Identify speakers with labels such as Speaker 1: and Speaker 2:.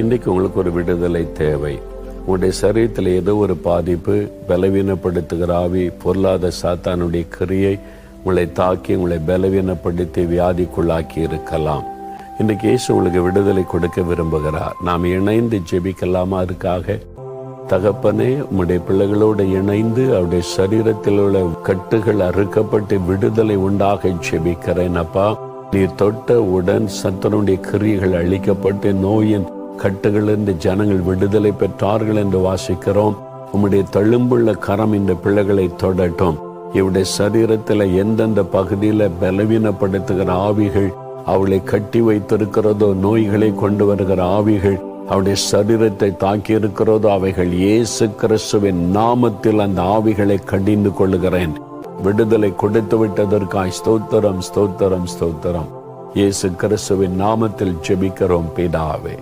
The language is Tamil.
Speaker 1: இன்றைக்கு உங்களுக்கு ஒரு விடுதலை தேவை. உங்களுடைய சரீரத்தில் ஏதோ ஒரு பாதிப்பு பலவீனப்படுத்துகிற ஆவி பொருளாத சாத்தானுடைய கிரியை உங்களை தாக்கி உங்களை பலவீனப்படுத்தி வியாதிக்குள்ளாக்கி இருக்கலாம். இன்றைக்கு இயேசு உங்களுக்கு விடுதலை கொடுக்க விரும்புகிறார். நாம் இணைந்து ஜெபிக்கலாமா அதுக்காக? தகப்பனே உம்முடைய பிள்ளைகளோடு இணைந்து அவருடைய சரீரத்தில் உள்ள கட்டுகள் அறுக்கப்பட்டு விடுதலை உண்டாக ஜெபிக்கிறேன் அப்பா. நீ தொட்ட உடன் சத்தனுடைய கிரியைகள் அழிக்கப்பட்டு நோயின் கட்டுகளிலிருந்து ஜனங்கள் விடுதலை பெற்றார்கள் என்று வாசிக்கிறோம். உம்முடைய தழும்புள்ள கரம் இந்த பிள்ளைகளை தொடட்டும். இவருடைய சரீரத்தில் எந்தெந்த பகுதியில் பலவீனப்படுத்துகிற ஆவிகள் அவளை கட்டி வைத்திருக்கிறதோ நோய்களை கொண்டு வருகிற ஆவிகள் அவருடைய சரீரத்தை தாக்கி இருக்கிறதோ அவைகள் இயேசு கிறிஸ்துவின் நாமத்தில் அந்த ஆவிகளை கடிந்து கொள்ளுகிறேன். விடுதலை கொடுத்து விட்டதற்காய் ஸ்தோத்திரம் ஸ்தோத்திரம் ஸ்தோத்திரம். இயேசு கிறிஸ்துவின் நாமத்தில் ஜெபிக்கிறோம் பிதாவே.